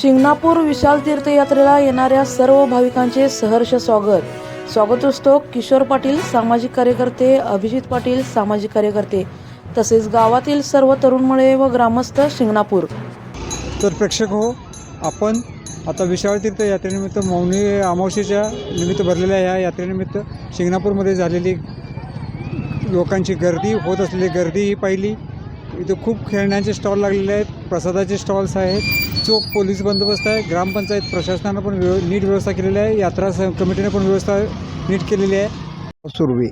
शिंगणापूर विशाल तीर्थयात्रेला येणाऱ्या सर्व भाविकांचे सहर्ष स्वागत. स्वागतोत्सव किशोर पाटील सामाजिक कार्यकर्ते अभिजित पाटील सामाजिक कार्यकर्ते तसेच गावातील सर्व तरुण मळे व ग्रामस्थ शिंगणापूर. तर प्रेक्षक हो आपण आता विशाळ तीर्थ यात्रेनिमित्त मौनी अमावस्येच्या निमित्त भरलेल्या या यात्रेनिमित्त शिंगणापूरमध्ये झालेली लोकांची गर्दी होत असलेली गर्दी ही पाहिली. इथं खूप खेळण्याचे स्टॉल लागलेले आहेत प्रसादाचे स्टॉल्स आहेत चोख पोलीस बंदोबस्त आहे ग्रामपंचायत प्रशासनानं पण व्यव नीट व्यवस्था केलेली आहे यात्रा कमिटीने पण व्यवस्था नीट केलेली आहे. सुरवे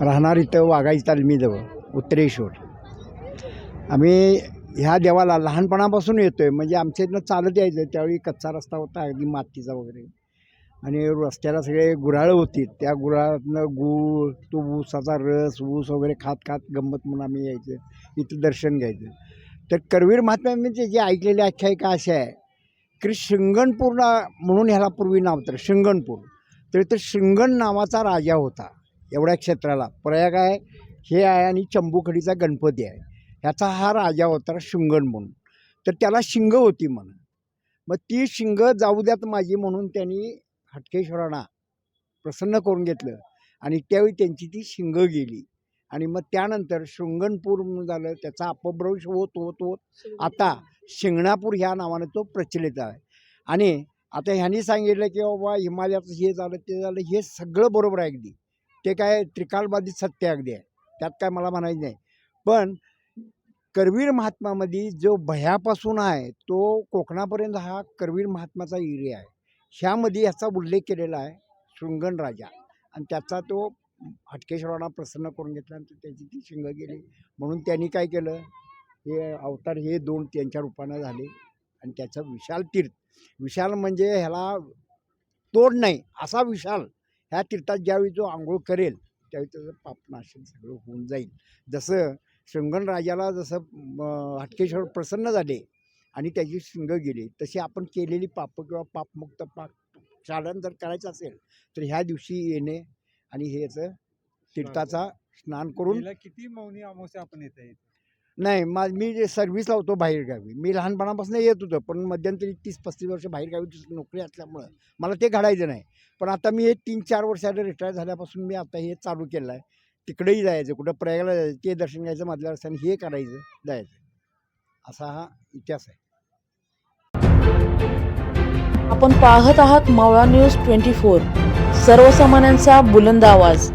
राहणार इथं वाघाई तालमीजवळ उत्तरेश्वर. आम्ही ह्या देवाला लहानपणापासून येतो आहे म्हणजे आमच्या इथनं चालत यायचं त्यावेळी कच्चा रस्ता होता अगदी मातीचा वगैरे. आणि रस्त्याला सगळे गुराळं होती. त्या गुराळातनं गूळ तो ऊसाचा रस ऊस वगैरे खात खात गंमत म्हणून आम्ही यायचं. इथं दर्शन घ्यायचं. तर करवीर महात्म्यांचे जे ऐकलेली आख्यायिका अशा आहे की शिंगणपूर ना- म्हणून ह्याला पूर्वी नाव तर शिंगणपूर. तर इथं शिंगण नावाचा राजा होता एवढ्या क्षेत्राला. प्रयाग आहे हे आहे आणि चंबूखडीचा गणपती आहे. ह्याचा हा राजा होता शिंगण म्हणून. तर त्याला शिंग होती म्हणून मग ती शिंग जाऊ द्यात माझी म्हणून त्यांनी हटकेश्वरांना प्रसन्न करून घेतलं. आणि त्यावेळी त्यांची ती शिंग गेली. आणि मग त्यानंतर शृंगणपूर झालं त्याचा अपभ्रंश होत होत होत आता शिंगणापूर ह्या नावाने तो प्रचलित आहे. आणि आता ह्यांनी सांगितलं की बाबा हिमालयाचं हे झालं ते झालं हे सगळं बरोबर आहे अगदी. ते काय त्रिकालबाधित सत्य अगदी. आहे त्यात काय मला म्हणायचं नाही. पण करवीर महात्मामध्ये जो भयापासून आहे तो कोकणापर्यंत हा करवीर महात्माचा एरिया आहे. ह्यामध्ये याचा उल्लेख केलेला आहे शृंगण राजा. आणि त्याचा तो हटकेश्वरांना प्रसन्न करून घेतला आणि त्याची ती शिंग गेली. म्हणून त्यांनी काय केलं? हे अवतार हे दोन त्यांच्या रूपानं झाले. आणि त्याचं विशाल तीर्थ. विशाल म्हणजे ह्याला तोड नाही असा विशाल ह्या तीर्थात ज्यावेळी जो आंघोळ करेल त्यावेळी त्याचं पापनाशन सगळं होऊन जाईल. जसं शृंगण राजाला जसं हटकेश्वर प्रसन्न झाले आणि त्याची शिंग गेली. तशी आपण केलेली पाप किंवा पापमुक्त पाप चालन जर करायचं असेल तर ह्या दिवशी येणे आणि हे याचं तीर्थाचा स्नान करून किती मौनी अमावस्या आपण येत आहे नाही मा मी जे सर्व्हिस लावतो बाहेरगावी. मी लहानपणापासून येत होतो पण मध्यंतरी तीस पस्तीस वर्ष बाहेरगावी नोकरी असल्यामुळं मला ते घडायचं नाही. पण आता मी हे तीन चार वर्षाला रिटायर झाल्यापासून मी आता हे चालू केलं आहे तिकडेही जायचं कुठं प्रयागला जायचं ते दर्शन घ्यायचं मधल्या रस्त्याने हे करायचं जायचं. असा हा इतिहास आहे. आपण पाहत आहात मावळा न्यूज ट्वेंटी फोर. सर्वसामान्यांचा बुलंद आवाज.